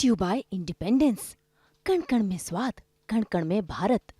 Brought you bye independence कण कण में स्वाद कण कण में भारत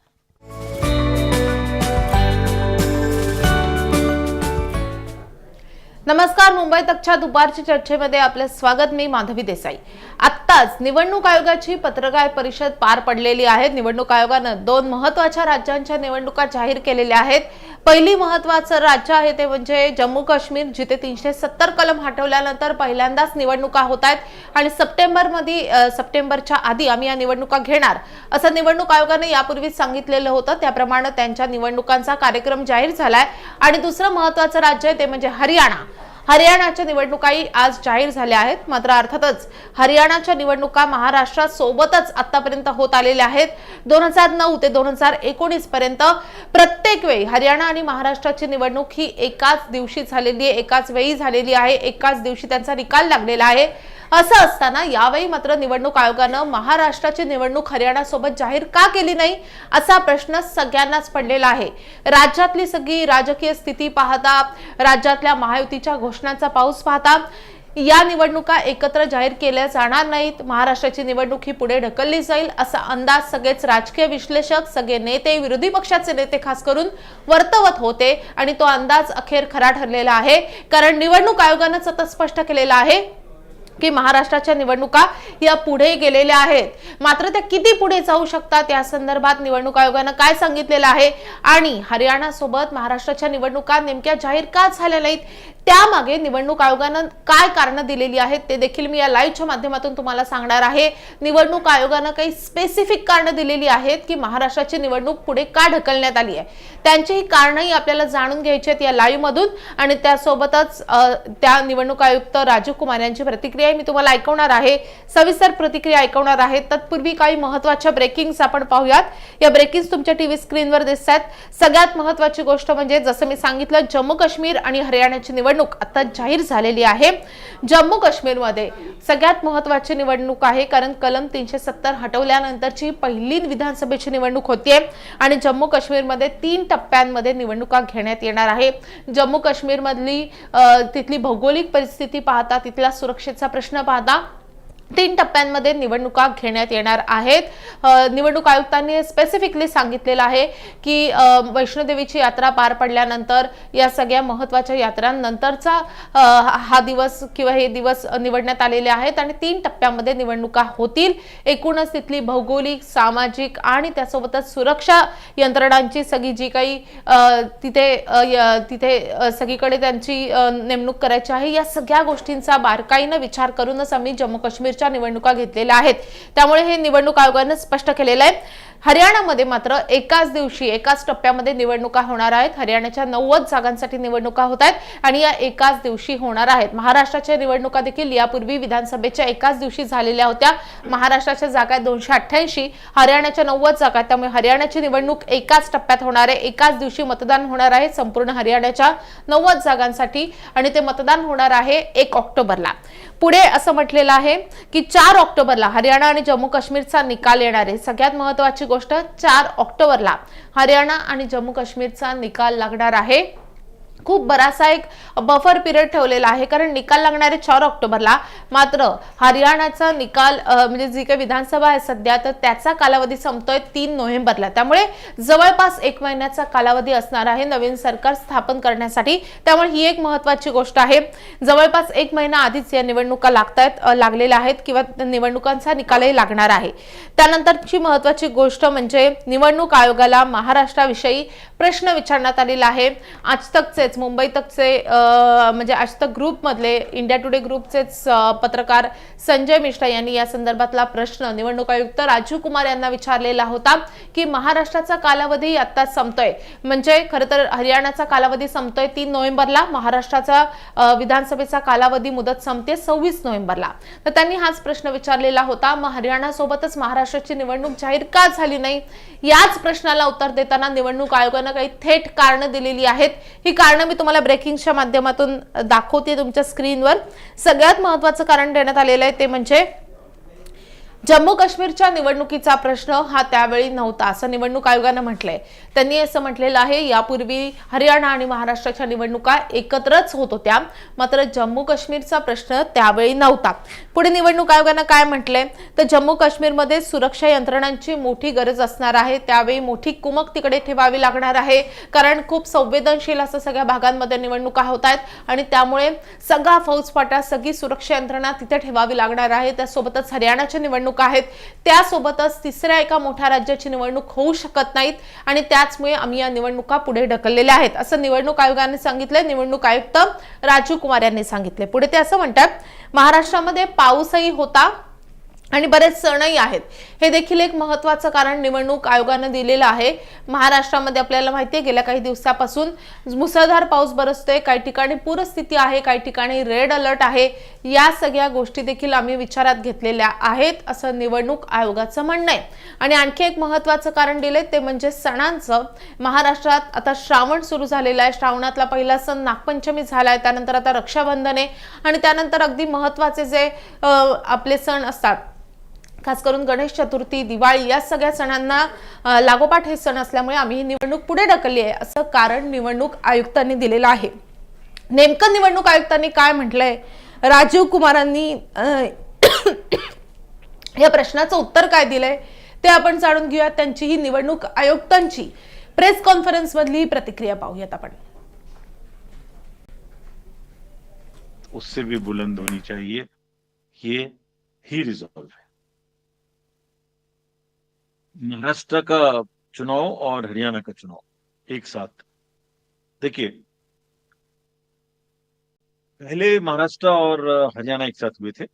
नमस्कार मुंबई तकच्या दुपारच्या चर्चेमध्ये आपलं स्वागत मी माधवी देसाई. आत्ताच निवडणूक आयोगाची पत्रकार परिषद पार पडलेली आहे. निवडणूक आयोगानं दोन महत्त्वाच्या राज्यांच्या निवडणुका जाहीर केलेल्या आहेत. पहिली महत्वाचं राज्य आहे ते म्हणजे जम्मू काश्मीर जिथे तीनशे सत्तर कलम हटवल्यानंतर पहिल्यांदाच निवडणुका होत आहेत. आणि सप्टेंबरमध्ये सप्टेंबरच्या आधी आम्ही या निवडणुका घेणार. असं निवडणूक आयोगाने यापूर्वीच सांगितलेलं होतं. त्याप्रमाणे त्यांच्या निवडणुकांचा कार्यक्रम जाहीर झालाय. आणि दुसरं महत्वाचं राज्य आहे ते म्हणजे हरियाणा. हरियाणाच्या निवडणुकाही आज जाहीर झाल्या आहेत. मात्र अर्थातच हरियाणाच्या निवडणुका महाराष्ट्रासोबतच आतापर्यंत होत आलेल्या आहेत. दोन हजार नऊ ते दोन हजार एकोणीस पर्यंत प्रत्येक वेळी हरियाणा आणि महाराष्ट्राची निवडणूक ही एकाच दिवशी झालेली आहे एकाच वेळी झालेली आहे एकाच दिवशी त्यांचा निकाल लागलेला आहे. असं असताना यावेळी मात्र निवडणूक आयोगानं महाराष्ट्राची निवडणूक हरियाणासोबत जाहीर का केली नाही असा प्रश्न सगळ्यांनाच पडलेला आहे. राज्यातली सगळी राजकीय स्थिती पाहता राज्यातल्या महायुतीच्या घोषणांचा पाऊस पाहता या निवडणुका एकत्र जाहीर केल्या जाणार नाहीत. महाराष्ट्राची निवडणूक ही पुढे ढकलली जाईल असा अंदाज सगळेच राजकीय विश्लेषक सगळे नेते विरोधी पक्षाचे नेते खास करून वर्तवत होते आणि तो अंदाज अखेर खरा ठरलेला आहे. कारण निवडणूक आयोगानंच आता स्पष्ट केलेलं आहे की महाराष्ट्राच्या निवडणुका या पुढे गेलेल्या आहेत. मात्र त्या किती पुढे जाऊ शकतात या संदर्भात निवडणूक आयोगानं काय सांगितलेलं आहे? आणि हरियाणा सोबत महाराष्ट्राच्या निवडणुका नेमक्या जाहीर का झाल्या नाहीत? त्यामागे निवडणूक आयोगानं काय कारणं दिलेली आहेत ते देखील मी या लाईव्हच्या माध्यमातून तुम्हाला सांगणार आहे. निवडणूक आयोगानं काही स्पेसिफिक कारणं दिलेली आहेत की महाराष्ट्राची निवडणूक पुढे का ढकलण्यात आली आहे. त्यांचीही कारणंही आपल्याला जाणून घ्यायची आहेत या लाईव्ह मधून आणि त्यासोबतच त्या निवडणूक आयुक्त राजीव कुमार यांची प्रतिक्रिया मी तुम्हाला ऐकवणार आहे. सविस्तर प्रतिक्रिया ऐकवणार आहे. तत्पूर्वी काही महत्त्वाच्या ब्रेकिंग्स आपण पाहूयात. या ब्रेकिंग्स तुमच्या टीव्ही स्क्रीनवर दिसत आहेत सगळ्यात महत्वाची गोष्ट म्हणजे जसं मी सांगितलं जम्मू काश्मीर आणि हरियाणाची निवडणूक निवडणूक आता जाहीर झालेली आहे. जम्मू काश्मीरमध्ये सगळ्यात महत्वाची निवडणूक आहे कारण कलम तीनशे सत्तर हटवल्यानंतरची पहिली विधानसभेची निवडणूक होतीये आणि जम्मू काश्मीरमध्ये तीन टप्प्यांमध्ये निवडणुका घेण्यात येणार आहे. जम्मू काश्मीरमधली तिथली भौगोलिक परिस्थिती पाहता तिथला सुरक्षेचा प्रश्न पाहता तीन टप्प्यांमध्ये निवडणुका घेण्यात येणार आहेत. निवडणूक आयुक्तांनी स्पेसिफिकली सांगितलेलं आहे की वैष्णोदेवीची यात्रा पार पडल्यानंतर या सगळ्या महत्त्वाच्या यात्रांनंतरचा हा दिवस किंवा हे दिवस निवडण्यात आलेले आहेत आणि तीन टप्प्यामध्ये निवडणुका होतील. एकूणच तिथली भौगोलिक सामाजिक आणि त्यासोबतच सुरक्षा यंत्रणांची सगळी जी काही तिथे य- तिथे सगळीकडे त्यांची नेमणूक करायची आहे या सगळ्या गोष्टींचा बारकाईनं विचार करूनच आम्ही जम्मू काश्मीर काश्मीरच्या निवडणुका घेतलेल्या आहेत. त्यामुळे हे निवडणूक आयोगानं स्पष्ट केलेलं आहे. हरियाणामध्ये मात्र एकाच दिवशी एकाच टप्प्यामध्ये निवडणुका होणार आहेत. हरियाणाच्या नव्वद जागांसाठी निवडणुका होत आहेत आणि या एकाच दिवशी होणार आहेत. महाराष्ट्राच्या निवडणुका देखील यापूर्वी विधानसभेच्या एकाच दिवशी झालेल्या होत्या. महाराष्ट्राच्या जागा दोनशे अठ्ठ्याऐंशी हरियाणाच्या नव्वद जागा आहेत. त्यामुळे हरियाणाची निवडणूक एकाच टप्प्यात होणार आहे. एकाच दिवशी मतदान होणार आहे संपूर्ण हरियाणाच्या नव्वद जागांसाठी आणि ते मतदान होणार आहे एक ऑक्टोबरला. पुढे असं म्हटलेलं आहे की चार ऑक्टोबरला हरियाणा आणि जम्मू काश्मीरचा निकाल येणार आहे. सगळ्यात महत्वाची गोष्ट चार ऑक्टोबरला. हरियाणा आणि जम्मू काश्मीरचा निकाल लागणार आहे. खूप बरासा एक बफर पिरियड ठेवलेला आहे. कारण निकाल लागणारे चार ऑक्टोबरला मात्र हरियाणाचा निकाल म्हणजे जी काही विधानसभा आहे सध्या तर त्याचा कालावधी संपतोय तीन नोव्हेंबरला. त्यामुळे जवळपास एक महिन्याचा कालावधी असणार आहे नवीन सरकार स्थापन करण्यासाठी. त्यामुळे ही एक महत्वाची गोष्ट आहे. जवळपास एक महिना आधीच या निवडणुका लागतायत लागलेल्या आहेत किंवा निवडणुकांचा निकालही लागणार आहे. त्यानंतरची महत्वाची गोष्ट म्हणजे निवडणूक आयोगाला महाराष्ट्राविषयी प्रश्न विचारण्यात आलेला आहे. आज तकचेच मुंबई तकचे म्हणजे आज तक ग्रुपमधले इंडिया टुडे ग्रुपचेच पत्रकार संजय मिश्रा यांनी या संदर्भातला प्रश्न निवडणूक आयुक्त राजीव कुमार यांना विचारलेला होता की महाराष्ट्राचा कालावधी आता संपतोय. म्हणजे खरं तर हरियाणाचा कालावधी संपतोय तीन नोव्हेंबरला महाराष्ट्राचा विधानसभेचा कालावधी मुदत संपते सव्वीस नोव्हेंबरला. तर त्यांनी हाच प्रश्न विचारलेला होता मग हरियाणा सोबतच महाराष्ट्राची निवडणूक जाहीर का झाली नाही? याच प्रश्नाला उत्तर देताना निवडणूक आयोगानं काही थेट कारणं दिलेली आहेत. ही कारणं मी तुम्हाला ब्रेकिंगच्या माध्यमातून दाखवते तुमच्या स्क्रीनवर सगळ्यात महत्वाचं कारण देण्यात आलेलं आहे ते म्हणजे जम्मू काश्मीरच्या निवडणुकीचा प्रश्न हा त्यावेळी नव्हता. असं निवडणूक आयोगानं म्हटलंय. त्यांनी असं म्हटलेलं आहे यापूर्वी हरियाणा आणि महाराष्ट्राच्या निवडणुका एकत्रच होत होत्या. मात्र जम्मू काश्मीरचा प्रश्न त्यावेळी नव्हता. पुढे निवडणूक आयोगानं काय म्हटलंय? तर जम्मू काश्मीरमध्ये सुरक्षा यंत्रणांची मोठी गरज असणार आहे. त्यावेळी मोठी कुमक तिकडे ठेवावी लागणार आहे. कारण खूप संवेदनशील असं सगळ्या भागांमध्ये निवडणुका होत आहेत. आणि त्यामुळे सगळा फौजफाटा सगळी सुरक्षा यंत्रणा तिथे ठेवावी लागणार आहे. त्यासोबतच हरियाणाच्या निवडणुका आहेत. त्यासोबतच तिसऱ्या एका मोठ्या राज्याची निवडणूक होऊ शकत नाहीत. आणि त्याचमुळे आम्ही या निवडणुका पुढे ढकललेल्या आहेत. असं निवडणूक आयोगाने सांगितलं निवडणूक आयुक्त राजीव कुमार यांनी सांगितले पुढे ते असं म्हणतात. महाराष्ट्रामध्ये पाऊसही होता आणि बरेच सणही आहेत. हे देखील एक महत्वाचं कारण निवडणूक आयोगानं दिलेलं आहे. महाराष्ट्रामध्ये आपल्याला माहिती आहे गेल्या काही दिवसापासून मुसळधार पाऊस बरसतोय. काही ठिकाणी पूरस्थिती आहे काही ठिकाणी रेड अलर्ट आहे. या सगळ्या गोष्टी देखील आम्ही विचारात घेतलेल्या आहेत असं निवडणूक आयोगाचं म्हणणं आहे. आणि आणखी एक महत्वाचं कारण दिले ते म्हणजे सणांचं. महाराष्ट्रात आता श्रावण सुरू झालेलं आहे. श्रावणातला पहिला सण नागपंचमी झाला आहे त्यानंतर आता रक्षाबंधन आहे. आणि त्यानंतर अगदी महत्त्वाचे जे आपले सण असतात खास करून गणेश चतुर्थी दिवाळी या सगळ्या सणांना लागोपाठ हे सण असल्यामुळे आम्ही ही निवडणूक पुढे ढकलली आहे असं कारण निवडणूक आयुक्तांनी दिलेलं आहे. नेमकं निवडणूक आयुक्तांनी काय म्हटलंय? राजीव कुमारांनी या प्रश्नाचं उत्तर काय दिलंय? ते आपण जाणून घेऊया त्यांची ही निवडणूक आयुक्तांची. प्रेस कॉन्फरन्स मधली प्रतिक्रिया पाहूयात आपण. उससे भी बुलंद होनी चाहिए ये ही रिजॉल्व है. महाराष्ट्र का चुनाव और हरियाणा का चुनाव एक साथ। देखिए पहले महाराष्ट्र और हरियाणा एक साथ हुए थे।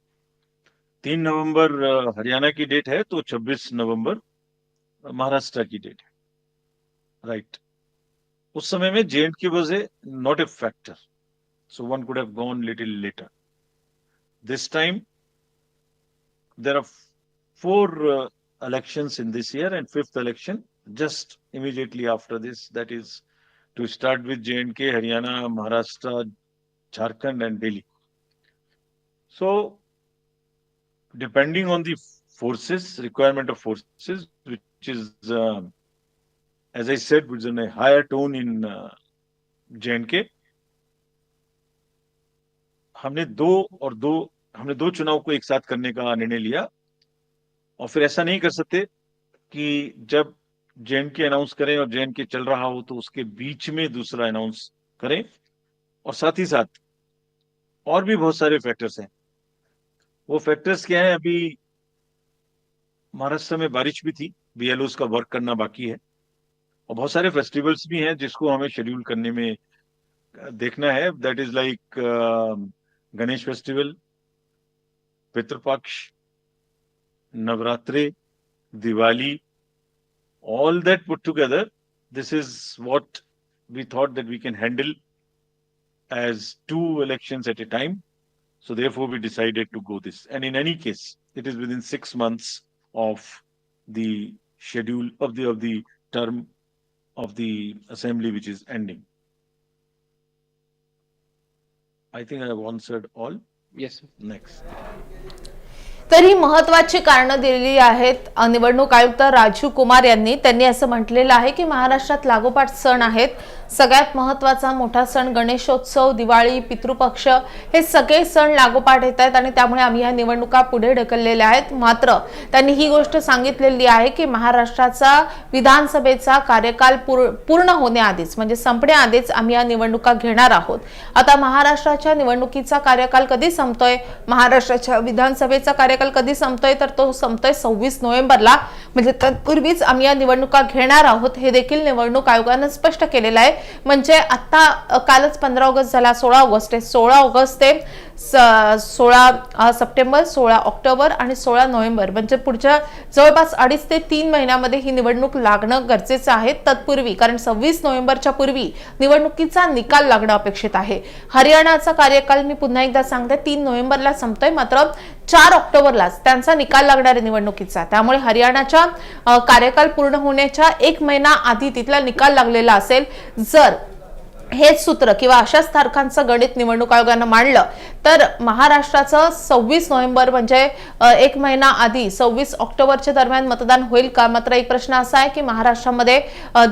तीन नवंबर हरियाणा की डेट है तो 26 नवंबर महाराष्ट्र की डेट है। राइट उस समय में J K was a not a factor so one gone little later. This time, there are f- four uh, elections in this year and fifth election just immediately after this. That is to start with JNK, Haryana, Maharashtra, Jharkhand and Delhi. So depending on the forces, requirement of forces, which is, uh, as I said, was in a higher tone in uh, JNK, हमने दो और दो हमने दो चुनाव को एक साथ करने का निर्णय लिया और फिर ऐसा नहीं कर सकते कि जब जेएन के अनाउंस करें और जेएन के चल रहा हो तो उसके बीच में दूसरा अनाउंस करें। और साथ ही साथ और भी बहुत सारे फैक्टर्स हैं। वो फैक्टर्स क्या है? अभी महाराष्ट्र में बारिश भी थी बीएलओ का वर्क करना बाकी है। और बहुत सारे फेस्टिवल्स भी हैं जिसको हमें शेड्यूल करने में देखना है। That is like Ganesh festival Pitrupaksha Navratri, Diwali, all that put together, this is what we thought that we can handle as two elections at a time. So therefore, we decided to go this. And in any case, it is within six months of the schedule of the of the term of the assembly which is ending. I think I have answered all. Yes. Sir. Next. तर ही महत्वाची कारणं दिलेली आहेत. निवडणूक आयुक्त राजीव कुमार यांनी. त्यांनी असं म्हटलेलं आहे की महाराष्ट्रात लागोपाठ सण आहेत. सगळ्यात महत्त्वाचा मोठा सण गणेशोत्सव दिवाळी पितृपक्ष हे सगळे सण लागोपाठ येत आहेत आणि त्यामुळे आम्ही या निवडणुका पुढे ढकललेल्या आहेत. मात्र त्यांनी ही गोष्ट सांगितलेली आहे की महाराष्ट्राचा विधानसभेचा कार्यकाल पूर्ण होण्याआधीच म्हणजे संपण्याआधीच आम्ही या निवडणुका घेणार आहोत. आता महाराष्ट्राच्या निवडणुकीचा कार्यकाल कधी संपतोय? महाराष्ट्राच्या विधानसभेचा कार्यकाल कधी संपतोय? तर तो संपतोय सव्वीस नोव्हेंबरला. म्हणजे तत्पूर्वीच आम्ही या निवडणुका घेणार आहोत. हे देखील निवडणूक आयोगानं स्पष्ट केलेलं आहे. म्हणजे आता कालच पंधरा ऑगस्ट झाला सोळा ऑगस्ट आहे. सोळा ऑगस्ट ते सोळा सप्टेंबर सोळा ऑक्टोबर आणि सोळा नोव्हेंबर. म्हणजे पुढच्या जवळपास अडीच ते तीन महिन्यामध्ये ही निवडणूक लागणं गरजेचं आहे तत्पूर्वी. कारण सव्वीस नोव्हेंबरच्या पूर्वी निवडणुकीचा निकाल लागणं अपेक्षित आहे. हरियाणाचा कार्यकाल मी पुन्हा एकदा सांगते तीन नोव्हेंबरला संपतोय. मात्र चार ऑक्टोबरलाच त्यांचा निकाल लागणार आहे निवडणुकीचा. त्यामुळे हरियाणाच्या कार्यकाल पूर्ण होण्याच्या एक महिना आधी तिथला निकाल लागलेला असेल. जर हेच सूत्र किंवा अशाच तारखांचं गणित निवडणूक आयोगानं मांडलं तर महाराष्ट्राचं सव्वीस नोव्हेंबर म्हणजे एक महिना आधी सव्वीस ऑक्टोबरच्या दरम्यान मतदान होईल का? मात्र एक प्रश्न असा आहे की महाराष्ट्रामध्ये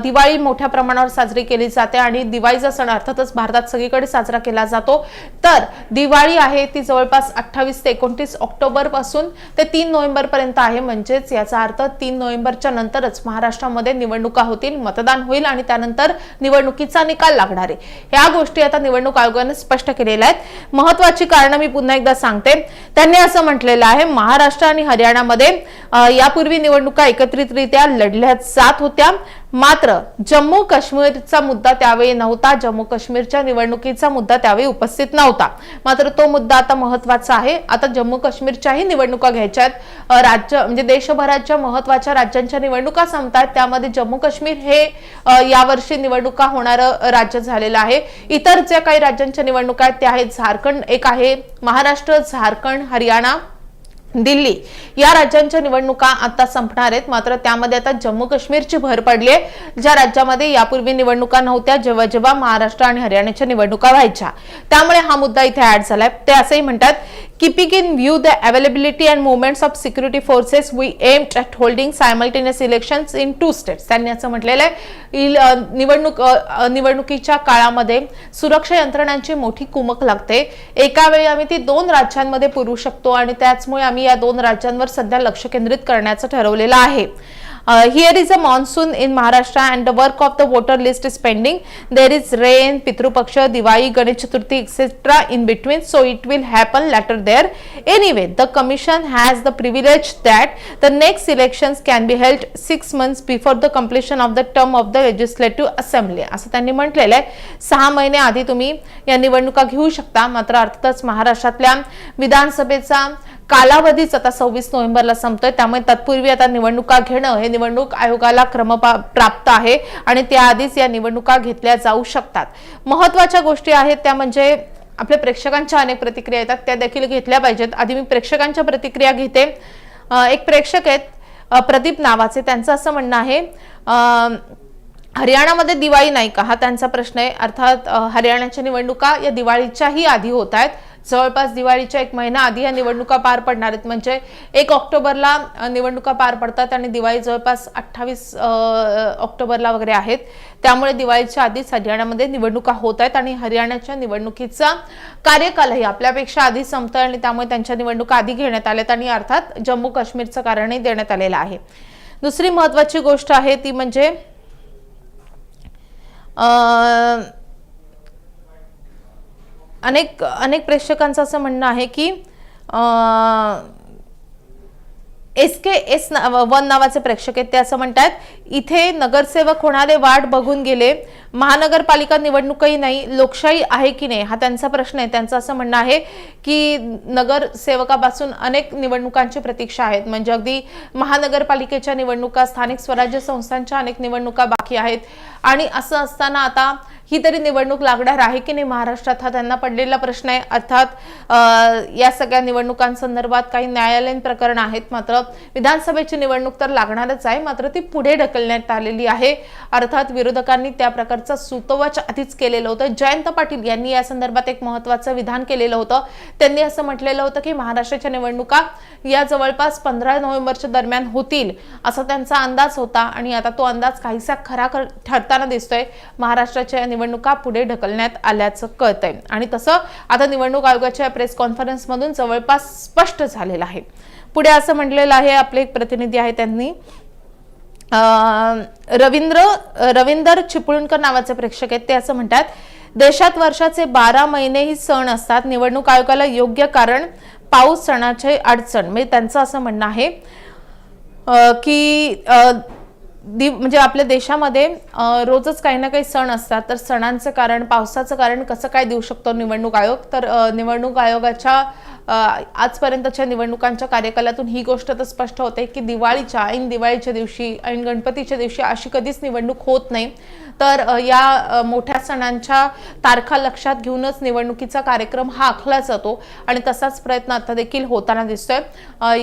दिवाळी मोठ्या प्रमाणावर साजरी केली जाते आणि दिवाळीचा सण अर्थातच भारतात सगळीकडे साजरा केला जातो तर दिवाळी आहे ती जवळपास अठ्ठावीस ते एकोणतीस ऑक्टोबरपासून ते तीन नोव्हेंबर पर्यंत आहे. म्हणजेच याचा अर्थ तीन नोव्हेंबरच्या नंतरच महाराष्ट्रामध्ये निवडणुका होतील मतदान होईल आणि त्यानंतर निवडणुकीचा निकाल लागणार आहे. ह्या गोष्टी आता निवडणूक आयोगाने स्पष्ट केलेल्या आहेत. महत्वाची कारणं मी पुन्हा एकदा सांगते. त्यांनी असं म्हटलेलं आहे महाराष्ट्र आणि हरियाणामध्ये यापूर्वी निवडणुका एकत्रितरित्या लढल्या जात होत्या. मात्र जम्मू काश्मीरचा मुद्दा त्यावेळी नव्हता. जम्मू काश्मीरच्या निवडणुकीचा मुद्दा त्यावेळी उपस्थित नव्हता. मात्र तो मुद्दा आता महत्त्वाचा आहे. आता जम्मू काश्मीरच्याही निवडणुका घ्यायच्या आहेत. राज्य म्हणजे देशभराच्या महत्त्वाच्या राज्यांच्या निवडणुका संपतात त्यामध्ये जम्मू काश्मीर हे यावर्षी निवडणुका होणारं राज्य झालेलं आहे. इतर ज्या काही राज्यांच्या निवडणुका आहेत त्या आहेत झारखंड एक आहे महाराष्ट्र झारखंड हरियाणा दिल्ली. या राज्यांच्या निवडणुका आता संपणार आहेत. मात्र त्यामध्ये आता जम्मू काश्मीरची भर पडली आहे. ज्या राज्यामध्ये यापूर्वी निवडणुका नव्हत्या जेव्हा जेव्हा महाराष्ट्र आणि हरियाणाच्या निवडणुका व्हायच्या. त्यामुळे हा मुद्दा इथे ऍड झालाय. ते असंही म्हणतात keeping in view the availability and movements of security forces we aimed at holding simultaneous elections in two states. त्यांनी असं म्हटलेलं आहे निवडणूक निवडणुकीच्या काळामध्ये सुरक्षा यंत्रणांची मोठी कुमक लागते. एका वेळी आम्ही ती दोन राज्यांमध्ये पुरवू शकतो आणि त्याचमुळे आम्ही या दोन राज्यांवर सध्या लक्ष केंद्रित करण्याचं ठरवलेलं आहे. Uh, here is a monsoon in Maharashtra and the work of the voter list is pending. There is rain, Pitru Paksha, Diwali, Ganesh Chaturthi, etc. in between, so it will happen later there. Anyway, the commission has the privilege that the next elections can be held six months before the completion of the term of the legislative assembly. असं त्यांनी म्हटलेलं आहे सहा महिने आधी तुम्ही या निवडणुका घेऊ शकता मात्र अर्थातच महाराष्ट्रातल्या विधानसभेचा कालावधीच आता सव्वीस नोव्हेंबरला संपतोय. त्यामुळे तत्पूर्वी आता निवडणुका घेणं हे निवडणूक आयोगाला क्रम प्राप्त आहे आणि त्याआधीच या निवडणुका घेतल्या जाऊ शकतात. महत्त्वाच्या गोष्टी आहेत त्या म्हणजे आपल्या प्रेक्षकांच्या अनेक प्रतिक्रिया येतात. त्या देखील घेतल्या पाहिजेत. आधी मी प्रेक्षकांच्या प्रतिक्रिया घेते. एक प्रेक्षक आहेत प्रदीप नावाचे. त्यांचं असं म्हणणं आहे अं, हरियाणामध्ये दिवाळी नाही का? हा त्यांचा प्रश्न आहे. अर्थात हरियाणाच्या निवडणुका या दिवाळीच्याही आधी होत आहेत. जवळपास दिवाळीच्या एक महिना आधी या निवडणुका पार पडणार आहेत. म्हणजे एक ऑक्टोबरला निवडणुका पार पडतात आणि दिवाळी जवळपास अठ्ठावीस ऑक्टोबरला वगैरे आहेत. त्यामुळे दिवाळीच्या आधीच हरियाणामध्ये निवडणुका होत आहेत आणि हरियाणाच्या निवडणुकीचा कार्यकालही आपल्यापेक्षा आधी संपतोय आणि त्यामुळे त्यांच्या निवडणुका आधी घेण्यात आल्यात आणि अर्थात जम्मू काश्मीरचं कारणही देण्यात आलेलं आहे. दुसरी महत्वाची गोष्ट आहे ती म्हणजे अं, अनेक अनेक प्रेक्षकांचं असं म्हणणं आहे की एस के एस वन नावाचे प्रेक्षक आहेत ते असं म्हणतात इथे नगरसेवक होणारे वाट बघून गेले. महानगरपालिका निवडणूकही नाही लोकशाही आहे की नाही? हा त्यांचा प्रश्न आहे. त्यांचं असं म्हणणं आहे की नगरसेवकापासून अनेक निवडणुकांची प्रतीक्षा आहेत. म्हणजे अगदी महानगरपालिकेच्या निवडणुका स्थानिक स्वराज्य संस्थांच्या अनेक निवडणुका बाकी आहेत. आणि असं असताना आता ही तरी निवडणूक लागणार आहे की नाही महाराष्ट्रात? हा त्यांना पडलेला प्रश्न आहे. अर्थात या सगळ्या निवडणुकांसंदर्भात काही न्यायालयीन प्रकरण आहेत मात्र विधानसभेची निवडणूक तर लागणारच आहे मात्र ती पुढे ढकलण्यात आलेली आहे. अर्थात विरोधकांनी त्या प्रकारचा सुतोवाच आधीच केलेलं होतं. जयंत पाटील यांनी या संदर्भात एक महत्वाचं विधान केलेलं होतं. त्यांनी असं म्हटलेलं होतं की महाराष्ट्राच्या निवडणुका या जवळपास पंधरा नोव्हेंबरच्या दरम्यान होतील असा त्यांचा अंदाज होता आणि आता तो अंदाज काहीसा खरा ठरताना दिसतोय. महाराष्ट्राच्या निवडणुका पुढे ढकलण्यात आल्याचं कळतंय. आणि तसं आता निवडणूक आयोगाच्या प्रेस कॉन्फरन्समधून जवळपास स्पष्ट झालेलं आहे. पुढे असं म्हटलेलं आहे आपले एक प्रतिनिधी आहे त्यांनी. रवींद्र रवींदर चिपळूणकर नावाचे प्रेक्षक आहेत ते असं म्हणतात देशात वर्षाचे बारा महिनेही सण असतात. निवडणूक आयोगाला योग्य कारण पाऊस सणाचे अडचण. म्हणजे त्यांचं असं म्हणणं आहे की अ, दि म्हणजे आपल्या देशामध्ये रोजच काही ना काही सण असतात. तर सणांचं कारण पावसाचं कारण कसं काय देऊ शकतो निवडणूक आयोग? तर निवडणूक आयोगाच्या आजपर्यंतच्या निवडणुकांच्या कार्यकालातून ही गोष्ट तर स्पष्ट होते की दिवाळीच्या ऐन दिवाळीच्या दिवशी ऐन गणपतीच्या दिवशी अशी कधीच निवडणूक होत नाही. तर या मोठ्या सणांच्या तारखा लक्षात घेऊनच निवडणुकीचा कार्यक्रम हा आखला जातो आणि तसाच प्रयत्न आता देखील होताना दिसतोय.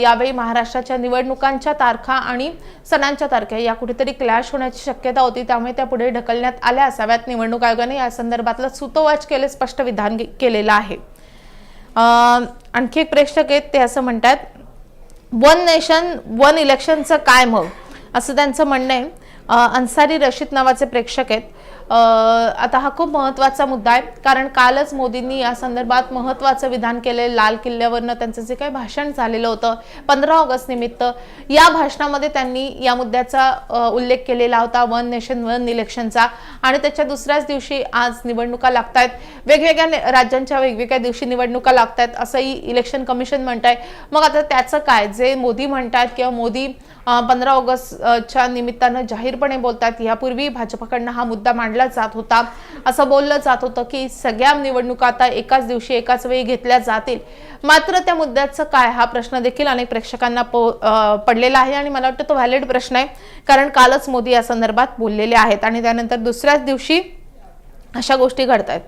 यावेळी महाराष्ट्राच्या निवडणुकांच्या तारखा आणि सणांच्या तारखा या कुठेतरी क्लॅश होण्याची शक्यता होती त्यामुळे त्या पुढे ढकलण्यात आल्या असाव्यात. निवडणूक आयोगाने या संदर्भातलं सुतोवाच केले स्पष्ट विधान केलेलं आहे. आणखी एक प्रेक्षक आहेत ते असं म्हणतात वन नेशन वन इलेक्शनचं काय मग? असं त्यांचं म्हणणं आहे. अन्सारी रशीद नावाचे प्रेक्षक आहेत. आता हा खूप महत्त्वाचा मुद्दा आहे. कारण कालच मोदींनी या संदर्भात महत्त्वाचं विधान केले. लाल किल्ल्यावरनं त्यांचं जे काही भाषण झालेलं होतं पंधरा ऑगस्ट निमित्त या भाषणामध्ये त्यांनी या मुद्द्याचा उल्लेख केलेला होता वन नेशन वन इलेक्शनचा. आणि त्याच्या दुसऱ्याच दिवशी आज निवडणुका लागत आहेत वेगवेगळ्या राज्यांच्या वेगवेगळ्या दिवशी निवडणुका लागत आहेत असंही इलेक्शन कमिशन म्हणत आहे मग आता त्याचं काय? जे मोदी म्हणतात किंवा मोदी पंधरा ऑगस्टच्या निमित्तानं जाहीरपणे बोलतात यापूर्वी भाजपकडनं हा मुद्दा मांडला जात होता. असं बोललं जात होतं की सगळ्या निवडणुका आता एकाच दिवशी एकाच वेळी घेतल्या जातील. मात्र त्या मुद्द्याचं काय? हा प्रश्न देखील अनेक प्रेक्षकांना पडलेला आहे आणि मला वाटतं तो व्हॅलिड प्रश्न आहे. कारण कालच मोदी या संदर्भात बोललेले आहेत आणि त्यानंतर दुसऱ्याच दिवशी अशा गोष्टी घडत आहेत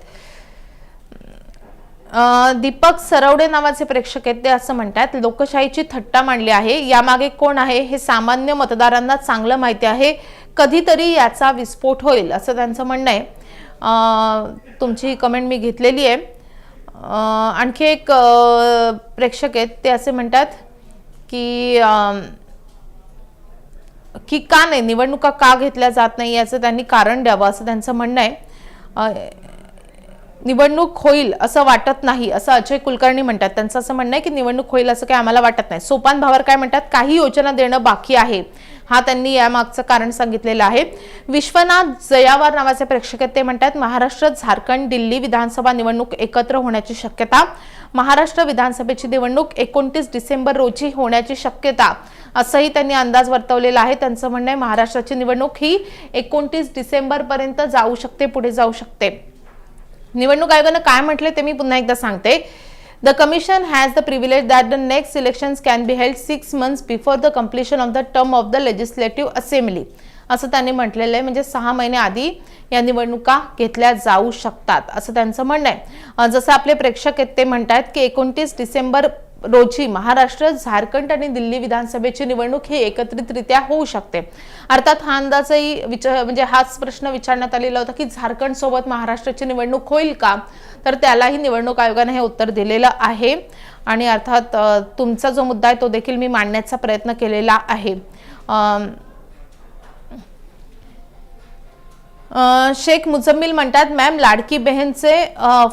अं, दीपक सरवडे नावाचे प्रेक्षक आहेत ते असं म्हणतात लोकशाहीची थट्टा मांडली आहे. यामागे कोण आहे हे सामान्य मतदारांना चांगलं माहिती आहे. कधीतरी याचा विस्फोट होईल असं त्यांचं म्हणणं आहे. तुमची कमेंट मी घेतलेली आहे. आणखी एक प्रेक्षक आहेत ते असे म्हणतात की की का नाही निवडणुका का घेतल्या जात नाही याचं त्यांनी कारण द्यावं असं त्यांचं म्हणणं आहे. निवडणूक होईल असं वाटत नाही असं अजय कुलकर्णी म्हणतात. त्यांचं असं म्हणणं आहे की निवडणूक होईल असं काही आम्हाला वाटत नाही. सोपान भावर काय म्हणतात? काही योजना देणं बाकी आहे. हा त्यांनी यामागचं कारण सांगितलेलं आहे. विश्वनाथ जयावार नावाचे प्रेक्षक ते म्हणतात महाराष्ट्र झारखंड दिल्ली विधानसभा निवडणूक एकत्र होण्याची शक्यता महाराष्ट्र विधानसभेची निवडणूक एकोणतीस डिसेंबर रोजी होण्याची शक्यता असंही त्यांनी अंदाज वर्तवलेला आहे. त्यांचं म्हणणं आहे महाराष्ट्राची निवडणूक ही एकोणतीस डिसेंबरपर्यंत जाऊ शकते पुढे जाऊ शकते. निवडणूक आयोगानं काय म्हटले ते मी पुन्हा एकदा सांगते. The commission has the privilege that the next elections can be held six months before the completion of the term of the legislative assembly असं त्यांनी म्हटलेलं आहे. म्हणजे सहा महिने आधी या निवडणुका घेतल्या जाऊ शकतात असं त्यांचं म्हणणं आहे. जसं आपले प्रेक्षक आहेत ते म्हणतात की एकोणतीस डिसेंबर रोजी महाराष्ट्र झारखंड आणि दिल्ली विधानसभेची निवडणूक ही एकत्रितरित्या होऊ शकते. अर्थात हा अंदाजही विचार म्हणजे हाच प्रश्न विचारण्यात आलेला होता की झारखंड सोबत महाराष्ट्राची निवडणूक होईल का? तर त्यालाही निवडणूक आयोगाने हे उत्तर दिलेलं आहे. आणि अर्थात तुमचा जो मुद्दा आहे तो देखील मी मांडण्याचा प्रयत्न केलेला आहे. शेख मुजम्मिल म्हणतात मॅम लाडकी बहीणचे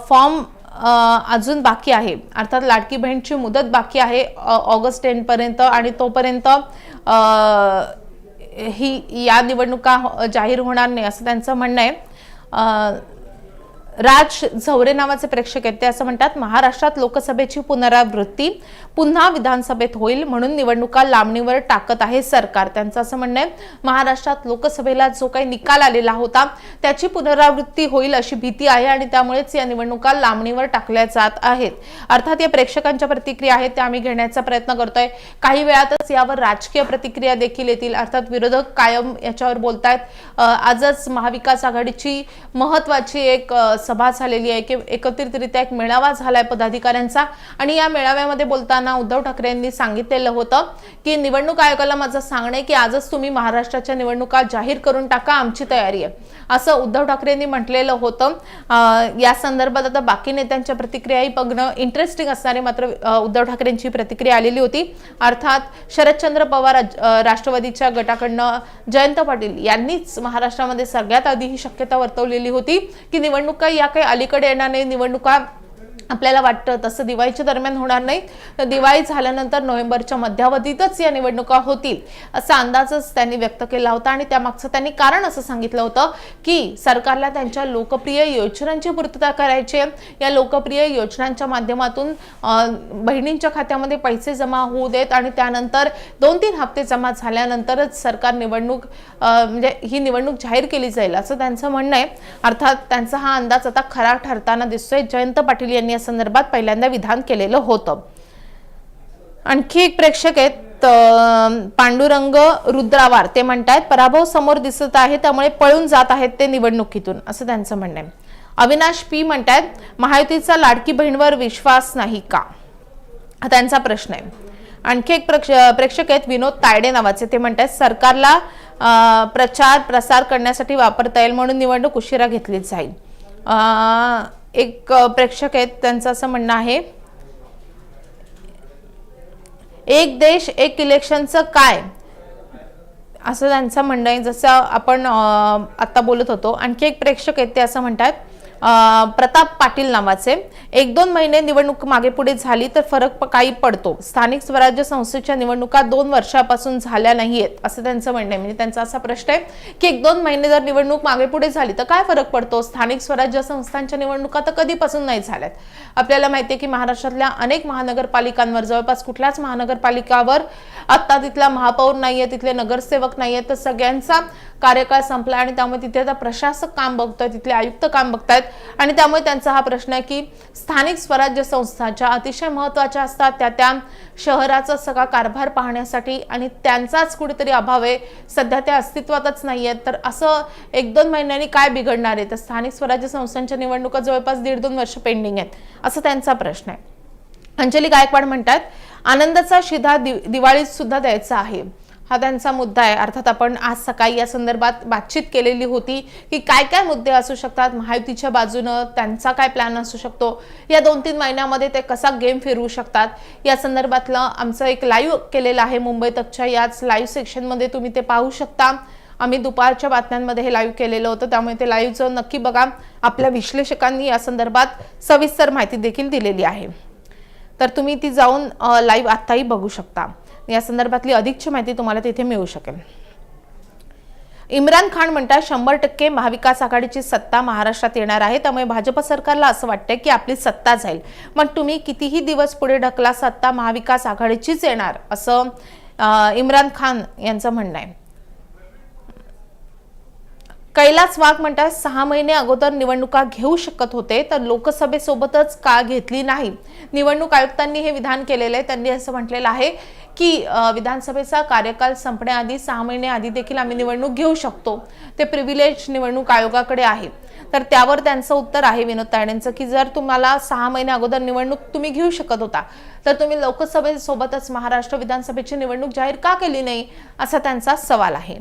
फॉर्म अजून बाकी आहे. अर्थात लाडकी बहीणची मुदत बाकी आहे ऑगस्ट टेनपर्यंत आणि तोपर्यंत ही या निवडणुका जाहीर होणार नाही असं त्यांचं म्हणणं आहे. राज झवरे नावाचे प्रेक्षक आहेत. ते असं म्हणतात महाराष्ट्रात लोकसभेची पुनरावृत्ती पुन्हा विधानसभेत होईल म्हणून निवडणुका लांबणीवर टाकत आहे सरकार. त्यांचं असं म्हणणं आहे महाराष्ट्रात लोकसभेला जो काही निकाल आलेला होता त्याची पुनरावृत्ती होईल अशी भीती आहे आणि त्यामुळेच या निवडणुका लांबणीवर टाकल्या जात आहेत. अर्थात या प्रेक्षकांच्या प्रतिक्रिया आहेत त्या आम्ही घेण्याचा प्रयत्न करतोय. काही वेळातच यावर राजकीय प्रतिक्रिया देखील येतील. अर्थात विरोधक कायम याच्यावर बोलतायत. आजच महाविकास आघाडीची महत्वाची एक सभा झालेली आहे की एकत्रितरित्या एक मेळावा झालाय पदाधिकाऱ्यांचा. आणि या मेळाव्यामध्ये बोलताना उद्धव ठाकरे यांनी सांगितलेलं होतं की निवडणूक आयोगाला माझं सांगणं आहे की आजच तुम्ही महाराष्ट्राच्या निवडणुका जाहीर करून टाका आमची तयारी आहे. असं उद्धव ठाकरेंनी म्हटलेलं होतं. या संदर्भात आता बाकी नेत्यांच्या प्रतिक्रियाही बघणं इंटरेस्टिंग असणारे मात्र उद्धव ठाकरेंची प्रतिक्रिया आलेली होती. अर्थात शरदचंद्र पवार राष्ट्रवादीच्या गटाकडनं जयंत पाटील यांनीच महाराष्ट्रामध्ये सगळ्यात आधी ही शक्यता वर्तवलेली होती की निवडणुका या काही अलीकडे येणार नाही. निवडणुका आपल्याला वाटतं तसं दिवाळीच्या दरम्यान होणार नाही. तर दिवाळी झाल्यानंतर नोव्हेंबरच्या मध्यावधीतच या निवडणुका होतील असा अंदाजच त्यांनी व्यक्त केला होता. आणि त्यामागचं त्यांनी कारण असं सांगितलं होतं की सरकारला त्यांच्या लोकप्रिय योजनांची पूर्तता करायची या लोकप्रिय योजनांच्या माध्यमातून बहिणींच्या खात्यामध्ये पैसे जमा होऊ देत आणि त्यानंतर दोन तीन हप्ते जमा झाल्यानंतरच सरकार निवडणूक म्हणजे ही निवडणूक जाहीर केली जाईल असं त्यांचं म्हणणं आहे. अर्थात त्यांचा हा अंदाज आता खरा ठरताना दिसतोय. जयंत पाटील यांनी संदर्भात पहिल्यांदा विधान केलेलं होतं. आणखी एक प्रेक्षक आहेत पांडुरंग रुद्रावार. ते म्हणतायत पराभव समोर दिसत आहे त्यामुळे पळून जात आहेत ते निवडणुकीतून. असं त्यांचं म्हणणं आहे. अविनाश पी म्हणतायत महायुतीचा लाडकी बहीणवर विश्वास नाही का? हा त्यांचा प्रश्न आहे. आणखी एक प्रक्ष प्रेक्षक आहेत विनोद तायडे नावाचे. ते म्हणतात सरकारला अं, प्रचार प्रसार करण्यासाठी वापरता येईल म्हणून निवडणूक उशिरा घेतली जाईल. अं, एक प्रेक्षक आहेत त्यांचं असं म्हणणं आहे एक देश एक इलेक्शनचं काय? असं त्यांचं म्हणणं आहे. जसं आपण आता बोलत होतो आणखी एक प्रेक्षक आहेत ते असं म्हणतात प्रताप पाटील नावाचे. एक दोन महिने निवडणूक मागे पुढे झाली तर फरक प- काही पडतो. स्थानिक स्वराज्य संस्थेच्या निवडणुका दोन वर्षापासून झाल्या नाहीयेत असं त्यांचं म्हणणं आहे. म्हणजे त्यांचा असा प्रश्न आहे की एक दोन महिने जर निवडणूक मागे पुढे झाली तर काय फरक पडतो? स्थानिक स्वराज्य संस्थांच्या निवडणुका तर कधीपासून नाही झाल्यात? आपल्याला माहिती आहे की महाराष्ट्रातल्या अनेक महानगरपालिकांवर जवळपास कुठल्याच महानगरपालिकावर आता तिथला महापौर नाहीये तिथले नगरसेवक नाहीये तर सगळ्यांचा कार्यकाळ संपला आणि त्यामुळे तिथे आता प्रशासक काम बघतोय तिथले आयुक्त काम बघतायत. आणि त्यामुळे त्यांचा हा प्रश्न आहे की स्थानिक स्वराज्य संस्था ज्या अतिशय महत्त्वाच्या असतात. त्या त्या शहराचा सगळा कारभार पाहण्यासाठी आणि त्यांचाच कुठेतरी अभाव आहे. सध्या त्या अस्तित्वातच नाही आहेत. तर असं एक दोन महिन्यांनी काय बिघडणार आहे? तर स्थानिक स्वराज्य संस्थांच्या निवडणुका जवळपास दीड दोन वर्ष पेंडिंग आहेत. असं त्यांचा प्रश्न आहे. अंजली गायकवाड म्हणतात आनंदाचा शिधा दि दिवाळीत सुद्धा द्यायचा आहे. हा त्यांचा मुद्दा आहे. अर्थात आपण आज सकाळी या संदर्भात बातचीत केलेली होती की काय काय मुद्दे असू शकतात. महायुतीच्या बाजूनं त्यांचा काय प्लॅन असू शकतो? या दोन तीन महिन्यामध्ये ते कसा गेम फिरवू शकतात? या संदर्भातलं आमचं एक लाईव्ह केलेलं आहे मुंबई तकच्या. याच लाईव्ह सेक्शनमध्ये तुम्ही ते पाहू शकता. आम्ही दुपारच्या बातम्यांमध्ये हे लाईव्ह केलेलं होतं. त्यामुळे ते लाईव्हचं नक्की बघा. आपल्या विश्लेषकांनी या संदर्भात सविस्तर माहिती देखील दिलेली आहे. तर तुम्ही ती जाऊन लाईव्ह आत्ताही बघू शकता. या संदर्भातली अधिकची माहिती तुम्हाला तिथे मिळू शकेल. इम्रान खान म्हणतात शंभर टक्के महाविकास आघाडीची सत्ता महाराष्ट्रात येणार आहे. त्यामुळे भाजप सरकारला असं वाटतं की आपली सत्ता जाईल. मग तुम्ही कितीही दिवस पुढे ढकला सत्ता महाविकास आघाडीचीच येणार? असं इम्रान खान यांचं म्हणणं आहे. कैलास वाघ म्हणतात सहा महिने अगोदर निवडणुका घेऊ शकत होते तर लोकसभेसोबतच का घेतली नाही? निवडणूक आयुक्तांनी हे विधान केलेलं आहे. त्यांनी असं म्हटलेलं आहे की विधानसभेचा कार्यकाल संपण्याआधी सहा महिने आधी देखील आम्ही निवडणूक घेऊ शकतो. ते प्रिव्हिलेज निवडणूक आयोगाकडे आहे. तर त्यावर त्यांचं उत्तर आहे विनोद तायडेंचं की जर तुम्हाला सहा महिने अगोदर निवडणूक तुम्ही घेऊ शकत होता तर तुम्ही लोकसभेसोबतच महाराष्ट्र विधानसभेची निवडणूक जाहीर का केली नाही असा त्यांचा सवाल आहे.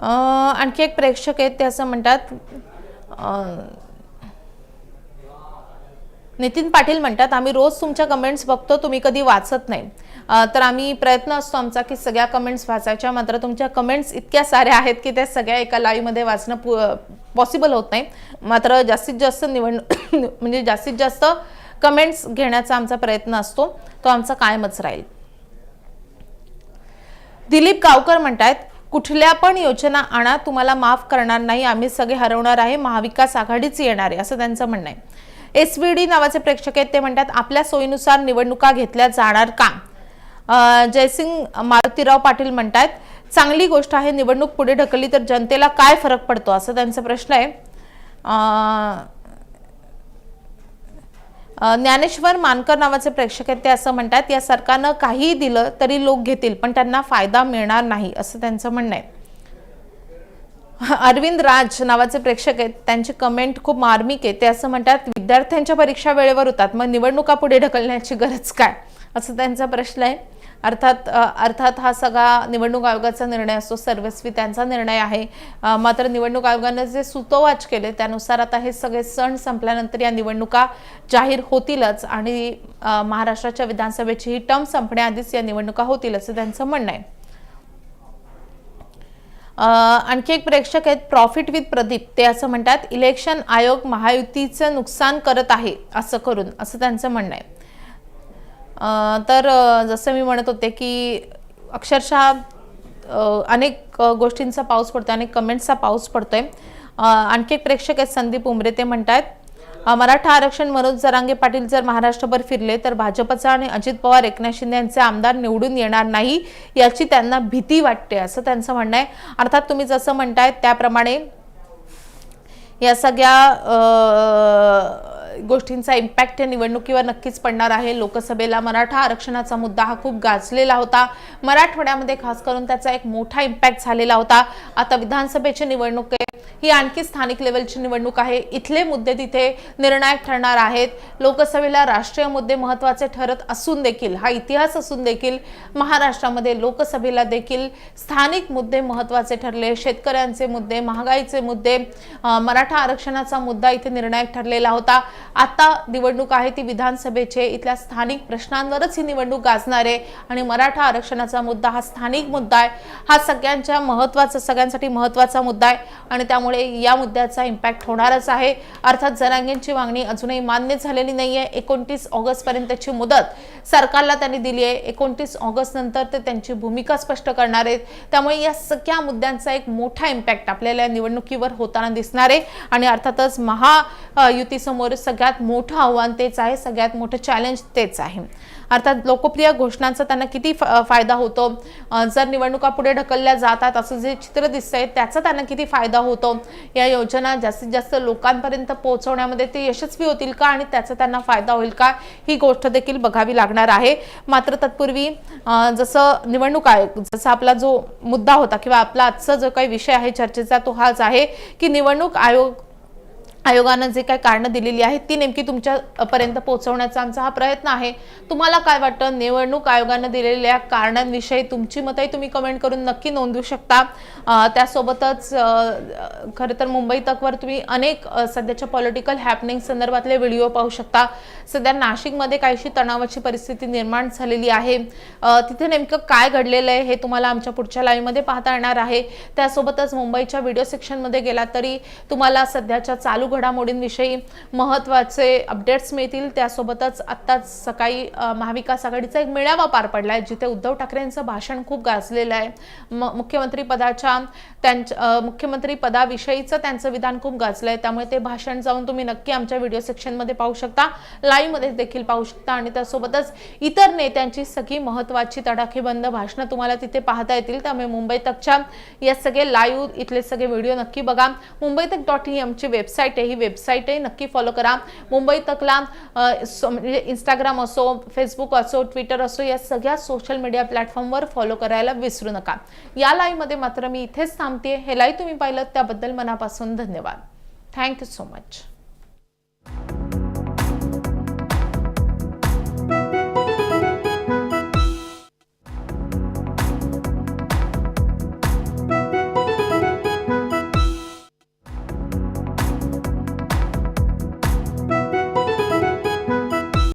आणखी एक प्रेक्षक आहेत ते असं म्हणतात नितीन पाटील म्हणतात आम्ही रोज तुमच्या कमेंट्स बघतो तुम्ही कधी वाचत नाही. तर आम्ही प्रयत्न असतो आमचा की सगळ्या कमेंट्स वाचायच्या मात्र तुमच्या कमेंट्स इतक्या साऱ्या आहेत की त्या सगळ्या एका लाईव्हमध्ये वाचणं पॉसिबल होत नाही. मात्र जास्तीत जास्त निवड म्हणजे जास्तीत जास्त कमेंट्स घेण्याचा आमचा प्रयत्न असतो तो आमचा कायमच राहील. दिलीप गावकर म्हणतायत कुठल्या पण योजना आणा तुम्हाला माफ करणार नाही आम्ही सगळे हरवणार आहे महाविकास आघाडीच येणार आहे असं त्यांचं म्हणणं आहे. एस व्ही डी नावाचे प्रेक्षक आहेत ते म्हणतात आपल्या सोयीनुसार निवडणुका घेतल्या जाणार का? जयसिंग मारुतीराव पाटील म्हणतात चांगली गोष्ट आहे निवडणूक पुढे ढकलली तर जनतेला काय फरक पडतो असं त्यांचा प्रश्न आहे. ज्ञानेश्वर मानकर नावाचे प्रेक्षक आहेत ते असं म्हणतात या सरकारनं काहीही दिलं तरी लोक घेतील पण त्यांना फायदा मिळणार नाही असं त्यांचं म्हणणं आहे. अरविंद राज नावाचे प्रेक्षक आहेत त्यांची कमेंट खूप मार्मिक आहे. ते असं म्हणतात विद्यार्थ्यांच्या परीक्षा वेळेवर होतात मग निवडणुका पुढे ढकलण्याची गरज काय? असं त्यांचा प्रश्न आहे. अर्थात अर्थात हा सगळा निवडणूक आयोगाचा निर्णय असतो सर्वस्वी त्यांचा निर्णय आहे. मात्र निवडणूक आयोगानं जे सुतोवाच केले त्यानुसार आता हे सगळे सण संपल्यानंतर या निवडणुका जाहीर होतीलच आणि महाराष्ट्राच्या विधानसभेची ही टर्म संपण्याआधीच या निवडणुका होतील असं त्यांचं म्हणणं आहे. आणखी एक प्रेक्षक आहेत प्रॉफिट विथ प्रदीप. ते असं म्हणतात इलेक्शन आयोग महायुतीचं नुकसान करत आहे असं करून असं त्यांचं म्हणणं आहे. तर जसं मी म्हणत होते की अक्षरशः अनेक गोष्टींचा पाऊस पडतोय अनेक कमेंट्सचा पाऊस पडतोय. आणखी एक प्रेक्षक आहेत संदीप उमरे ते म्हणतायत मराठा आरक्षण मनोज जरांगे पाटील जर महाराष्ट्रभर फिरले तर भाजपचा आणि अजित पवार एकनाथ शिंदे यांचे आमदार निवडून येणार नाही याची त्यांना भीती वाटते असं त्यांचं म्हणणं आहे. अर्थात तुम्ही जसं म्हणताय त्याप्रमाणे या सगळ्या गोष्टींचा इम्पॅक्ट या निवडणुकीवर नक्कीच पडणार आहे. लोकसभेला मराठा आरक्षणाचा मुद्दा हा खूप गाजलेला होता. मराठवाड्यामध्ये खास करून त्याचा एक मोठा इम्पॅक्ट झालेला होता. आता विधानसभेची निवडणूक ही आणखी स्थानिक लेवलची निवडणूक आहे. इथले मुद्दे तिथे निर्णायक ठरणार आहेत. लोकसभेला राष्ट्रीय मुद्दे महत्त्वाचे ठरत असून देखील हा इतिहास असून देखील महाराष्ट्रामध्ये लोकसभेला देखील स्थानिक मुद्दे महत्त्वाचे ठरले. शेतकऱ्यांचे मुद्दे महागाईचे मुद्दे मराठा आरक्षणाचा मुद्दा इथे निर्णायक ठरलेला होता. आता निवडणूक आहे ती विधानसभेचे. इथल्या स्थानिक प्रश्नांवरच ही निवडणूक गाजणार आहे. आणि मराठा आरक्षणाचा मुद्दा हा स्थानिक मुद्दा आहे. हा सगळ्यांच्या महत्त्वाचा सगळ्यांसाठी महत्त्वाचा मुद्दा आहे. आणि त्यामुळे या मुद्द्याचा इम्पॅक्ट होणारच आहे. अर्थात जरांगेंची मागणी अजूनही मान्य झालेली नाही आहे एकोणतीस ऑगस्ट पर्यंतची मुदत सरकारला त्यांनी दिली आहे. एकोणतीस ऑगस्ट नंतर ते त्यांची भूमिका स्पष्ट करणार आहेत. त्यामुळे या सगळ्या मुद्द्यांचा एक मोठा इम्पॅक्ट आपल्याला या निवडणुकीवर होताना दिसणार आहे. आणि अर्थातच महायुतीसमोर सगळ्यात मोठं आव्हान तेच आहे सगळ्यात मोठं चॅलेंज तेच आहे. अर्थात लोकप्रिय घोषणांचा त्यांना किती फायदा होतो? जर निवडणुका पुढे ढकलल्या जातात असं जे चित्र दिसतंय त्याचा त्यांना किती फायदा होतो? या योजना जास्तीत जास्त लोकांपर्यंत पोहोचवण्यामध्ये ते यशस्वी होतील का आणि त्याचा त्यांना फायदा होईल का ही गोष्ट देखील बघावी लागणार आहे. मात्र तत्पूर्वी जसं निवडणूक आयोग जसा आपला जो मुद्दा होता किंवा आपला आजचा जो काही विषय आहे चर्चेचा तो हाच आहे की निवडणूक आयोग आयोगानं जे काही कारणं दिलेली आहेत ती नेमकी तुमच्यापर्यंत पोहोचवण्याचा आमचा हा प्रयत्न आहे. तुम्हाला काय वाटतं? निवडणूक आयोगानं दिलेल्या कारणांविषयी तुमची मतही तुम्ही कमेंट करून नक्की नोंदवू शकता. त्यासोबतच खरं तर मुंबई तकवर तुम्ही अनेक सध्याच्या पॉलिटिकल हॅपनिंग संदर्भातले व्हिडिओ पाहू शकता. सध्या नाशिकमध्ये काहीशी तणावाची परिस्थिती निर्माण झालेली आहे. तिथे नेमकं काय घडलेलं आहे हे तुम्हाला आमच्या पुढच्या लाईव्हमध्ये पाहता येणार आहे. त्यासोबतच मुंबईच्या व्हिडिओ सेक्शनमध्ये गेला तरी तुम्हाला सध्याच्या चालू घडामोडींविषयी महत्त्वाचे अपडेट्स मिळतील. त्यासोबतच आत्ताच सकाळी महाविकास आघाडीचा एक मेळावा पार पडला आहे जिथे उद्धव ठाकरेंचं भाषण खूप गाजलेलं आहे. म मुख्यमंत्री पदाच्या त्यांच्या मुख्यमंत्री पदाविषयीचं त्यांचं विधान खूप गाजलं आहे त्यामुळे ते भाषण जाऊन तुम्ही नक्की आमच्या व्हिडिओ सेक्शनमध्ये पाहू शकता. लाईव्हमध्ये देखील पाहू शकता. आणि त्यासोबतच इतर नेत्यांची सगळी महत्त्वाची तडाखेबंद भाषणं तुम्हाला तिथे पाहता येतील. त्यामुळे मुंबई तकच्या या सगळे लाईव्ह इथले सगळे व्हिडिओ नक्की बघा. मुंबई तक डॉट ही आमची वेबसाईट आहे ही वेबसाईटही नक्की फॉलो करा. मुंबई तकला म्हणजे इंस्टाग्राम असो फेसबुक असो ट्विटर असो या सगळ्या सोशल मीडिया प्लॅटफॉर्मवर फॉलो करायला विसरू नका. या लाईव्हमध्ये मात्र मी इथेच थांबते हे लाईव्ह तुम्ही पाहिलं त्याबद्दल मनापासून धन्यवाद. Thank you so much